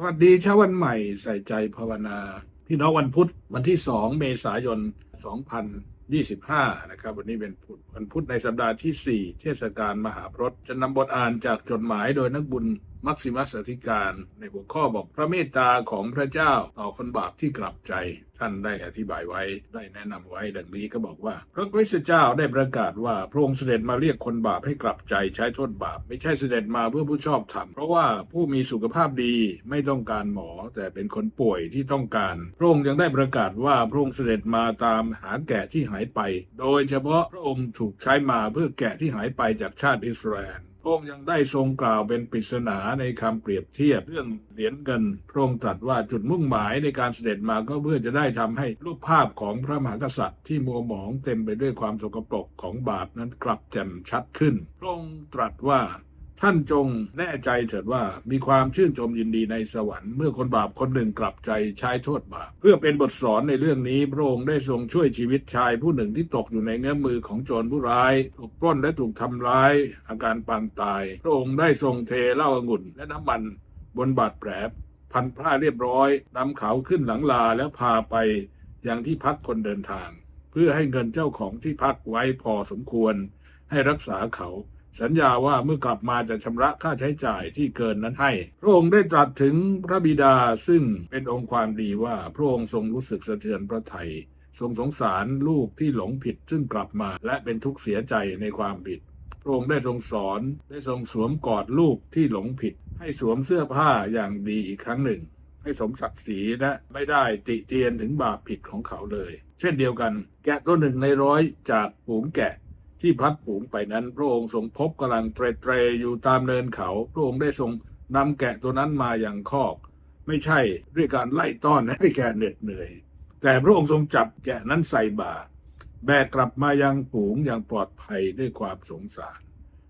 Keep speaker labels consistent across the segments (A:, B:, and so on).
A: สวัสดีเช้าวันใหม่ใส่ใจภาวนา พี่น้องวันพุธวันที่ 2 เมษายน 2025 นะครับ วันนี้เป็นพุธวันพุธในสัปดาห์ที่ 4 เทศกาลมหาพรตจะนำบทอ่านจากจดหมายโดยนักบุญ มักซิมัสอธิการในหัวข้อบอกพระเมตตาของพระเจ้าต่อคนบาปที่กลับใจ ท่านได้อธิบายไว้ได้แนะนำไว้ดังนี้ก็บอกว่า พระคริสต์เจ้าได้ประกาศว่าพระองค์เสด็จมาเรียกคนบาปให้กลับใจใช้โทษบาป ไม่ใช่เสด็จมาเพื่อผู้ชอบธรรมเพราะว่าผู้มีสุขภาพดีไม่ต้องการหมอแต่เป็นคนป่วยที่ต้องการ พระองค์ยังได้ประกาศว่าพระองค์เสด็จมาตามหาแกะที่หายไป โดยเฉพาะพระองค์ถูกใช้มาเพื่อแกะที่หายไปจากชาติอิสราเอล ระองค์ยังได้ทรงกล่าวเป็นปริศนาในคำเปรียบเทียบเรื่องเหรียญเงินพระองค์ตรัสว่าจุดมุ่งหมายในการเสด็จมาก็เพื่อจะได้ทำให้รูปภาพของพระมหากษัตริย์ที่มัวหมองเต็มไปด้วยความสกปรกของบาปนั้นกลับแจ่มชัดขึ้น พระองค์ตรัสว่า ท่านจงแน่ใจเถิดว่ามีความชื่นชมยินดีในสวรรค์เมื่อคนบาปคนหนึ่งกลับใจใช้โทษบาปเพื่อเป็นบทสอนในเรื่องนี้พระองค์ได้ทรงช่วยชีวิตชายผู้หนึ่งที่ตกอยู่ในเงื้อมมือของโจรผู้ร้าย ถูกปล้นและถูกทำร้าย อาการปางตาย พระองค์ได้ทรงเทเหล้าองุ่น และน้ำมันบนบาดแผลพันผ้าเรียบร้อยนำเขาขึ้นหลังลาแล้วพาไปยังที่พักคนเดินทาง เพื่อให้เงินเจ้าของที่พักไว้พอสมควร ให้รักษาเขา สัญญาว่าเมื่อกลับมาจะชำระค่าใช้จ่ายที่เกินนั้นให้ พระองค์ได้ตรัสถึงพระบิดาซึ่งเป็นองค์ความดีว่าพระองค์ทรงรู้สึกสะเทือนพระทัยทรงสงสารลูกที่หลงผิดซึ่งกลับมาและเป็นทุกข์เสียใจในความผิด พระองค์ได้ทรงสอนได้ทรงสวมกอดลูกที่หลงผิด ให้สวมเสื้อผ้าอย่างดีอีกครั้งหนึ่ง ให้สมศักดิ์ศรีและไม่ได้ติเตียนถึงบาปผิดของเขาเลย เช่นเดียวกัน แกะตัวหนึ่งในร้อยจากฝูงแกะ ที่พลัดผูงไปนั้น พระองค์ทรงพบกำลังเตรเตรอยู่ตามเนินเขา พระองค์ได้ทรงนำแกะตัวนั้นมาอย่างคอก ไม่ใช่ด้วยการไล่ต้อนให้แกเหน็ดเหนื่อย แต่พระองค์ทรงจับแกะนั้นใส่บ่า แบกกลับมายังฝูงอย่างปลอดภัยด้วยความสงสาร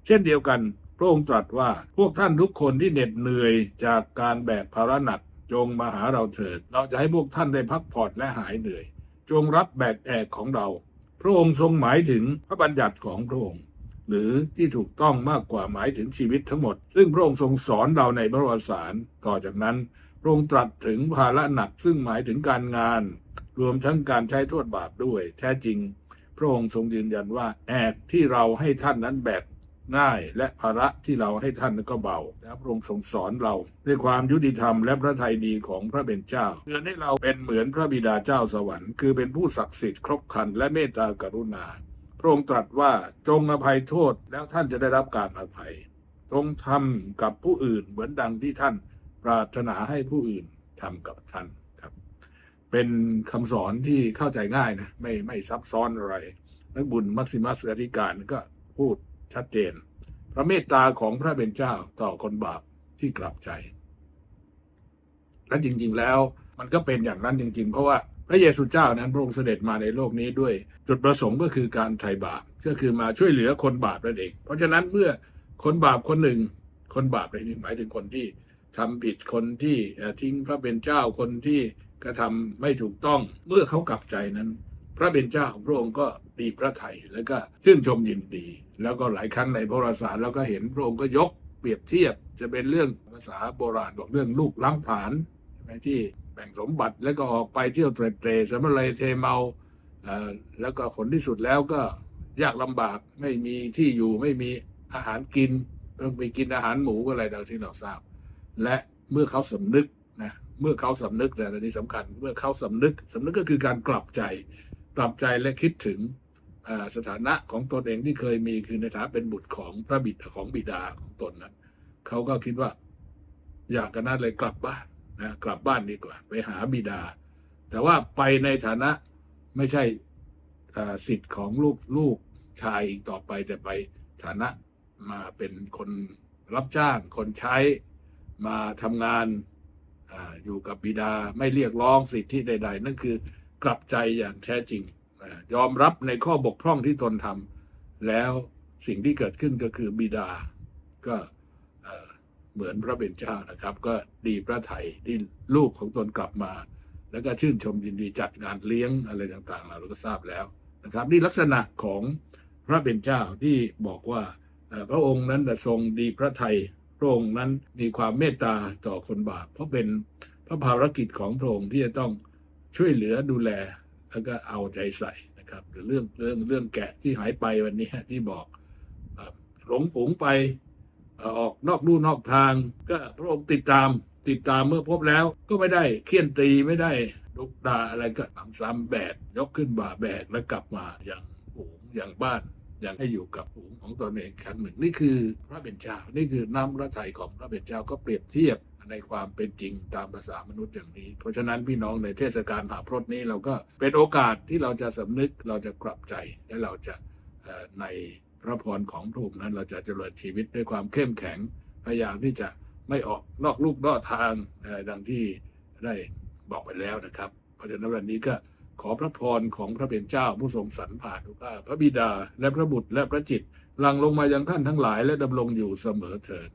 A: เช่นเดียวกันพระองค์ตรัสว่าพวกท่านทุกคนที่เหน็ดเหนื่อยจากการแบกภาระหนักจงมาหาเราเถิด เราจะให้พวกท่านได้พักผ่อนและหายเหนื่อย จงรับแบกแอกของเรา พระองค์ทรงหมายถึงพระบัญญัติของพระองค์ หรือที่ถูกต้องมากกว่าหมายถึงชีวิตทั้งหมด ซึ่งพระองค์ทรงสอนเราในพระวสารต่อจากนั้น พระองค์ตรัสถึงภาระหนักซึ่งหมายถึงการงาน รวมทั้งการใช้โทษบาปด้วย แท้จริง พระองค์ทรงยืนยันว่าแอกที่เราให้ท่านนั้นแบก ง่ายและภาระที่เราให้ท่านก็เบา และพระองค์ทรงสอนเราด้วยความยุติธรรมและพระทัยดีของพระเป็นเจ้าเพื่อให้เราเป็นเหมือนพระบิดาเจ้าสวรรค์คือเป็นผู้ศักดิ์สิทธิ์ครบคันและเมตตากรุณา พระองค์ตรัสว่าจงอภัยโทษแล้วท่านจะได้รับการอภัยจงทำกับผู้อื่นเหมือนดังที่ท่านปรารถนาให้ผู้อื่นทำกับท่านครับ เป็นคำสอนที่เข้าใจง่ายนะไม่ไม่ซับซ้อนอะไรนักบุญมักซิมัสอธิการก็พูด ชัดเจน พระเมตตาของพระเป็นเจ้าต่อคนบาปที่กลับใจ และจริง ๆ แล้วมันก็เป็นอย่างนั้นจริง ๆ เพราะว่าพระเยซูเจ้านั้นพระองค์เสด็จมาในโลกนี้ด้วย จุดประสงค์ก็คือการไถ่บาปก็คือมาช่วยเหลือคนบาปนั่นเอง เพราะฉะนั้นเมื่อคนบาปคนหนึ่ง คนบาปในที่หมายถึงคนที่ทำผิดคนที่ทิ้งพระเป็นเจ้าคนที่กระทำไม่ถูกต้อง เมื่อเขากลับใจนั้น พระเป็นเจ้าของพระองค์ก็ดีพระไทยแล้วก็ชื่นชมยินดี แล้วก็หลายครั้งในพระวสารเราก็เห็นพระองค์ก็ยกเปรียบเทียบจะเป็นเรื่องภาษาโบราณบอกเรื่องลูกล้างผาญใช่ไหมที่แบ่งสมบัติแล้วก็ออกไปเที่ยวเตรเตรสำอะไรเทเมาแล้วก็ผลที่สุดแล้วก็ยากลำบากไม่มีที่อยู่ไม่มีอาหารกินต้องไปกินอาหารหมูก็อะไรดังที่เราทราบ และเมื่อเขาสำนึกนะเมื่อเขาสำนึกแต่อันนี้สำคัญ เมื่อเขาสำนึกสำนึกก็คือการกลับใจ กลับใจและคิดถึงสถานะของตนเองที่เคยมีคือในฐานะเป็นบุตรของพระบิดาของบิดาของตนนั้นเขาก็คิดว่าอยากกันนั้นเลยกลับบ้านนะกลับบ้านดีกว่า ไปหาบิดา แต่ว่าไปในฐานะไม่ใช่สิทธิ์ของลูกลูกชายอีกต่อไปแต่ไปฐานะมาเป็นคนรับจ้างคนใช้มาทำงานออยู่กับบิดาไม่เรียกร้องสิทธิใด ๆ นั่นคือ กลับใจอย่างแท้จริง ยอมรับในข้อบกพร่องที่ตนทำแล้วสิ่งที่เกิดขึ้นก็คือบิดา ก็เหมือนพระเป็นเจ้านะครับ ก็ดีพระไทยที่ลูกของตนกลับมา แล้วก็ชื่นชมยินดีจัดงานเลี้ยงอะไรต่างๆ เราก็ทราบแล้วนะครับ นี่ลักษณะของพระเป็นเจ้าที่บอกว่าพระองค์นั้นทรงดีพระไทยพระองค์นั้นมีความเมตตาต่อคนบาปเพราะเป็นพระภารกิจของพระองค์ที่จะต้อง ช่วยเหลือดูแลแล้วก็เอาใจใส่นะครับ หรือเรื่องเรื่องเรื่องแกะที่หายไปวันนี้ที่บอกหลงฝูงไปออกนอกลู่นอกทาง ก็พระองค์ติดตามติดตามเมื่อพบแล้วก็ไม่ได้เคี่ยนตีไม่ได้ลุกด่าอะไรก็ทำซ้ำแบกยกขึ้นบ่าแบกแล้วกลับมาอย่างฝูงอย่างบ้านอย่างให้อยู่กับฝูงของตนเองครั้งหนึ่ง นี่คือพระเป็นเจ้านี่คือน้ำพระทัยของพระเป็นเจ้าก็เปรียบเทียบ ในความเป็นจริงตามภาษามนุษย์อย่างนี้ เพราะฉะนั้นพี่น้องในเทศกาลหาพรตนี้เราก็เป็นโอกาสที่เราจะสำนึกเราจะกลับใจและเราจะในพระพรของพระองค์นั้นเราจะเจริญชีวิตด้วยความเข้มแข็งพยายามที่จะไม่ออกนอกลูกนอกทางดังที่ได้บอกไปแล้วนะครับ เพราะฉะนั้นวันนี้ก็ขอพระพรของพระเป็นเจ้าผู้ทรงสรรผ่านทุกข้าพระบิดาและพระบุตรและพระจิตหลังลงมายังท่านทั้งหลายและดำรงอยู่เสมอเถิด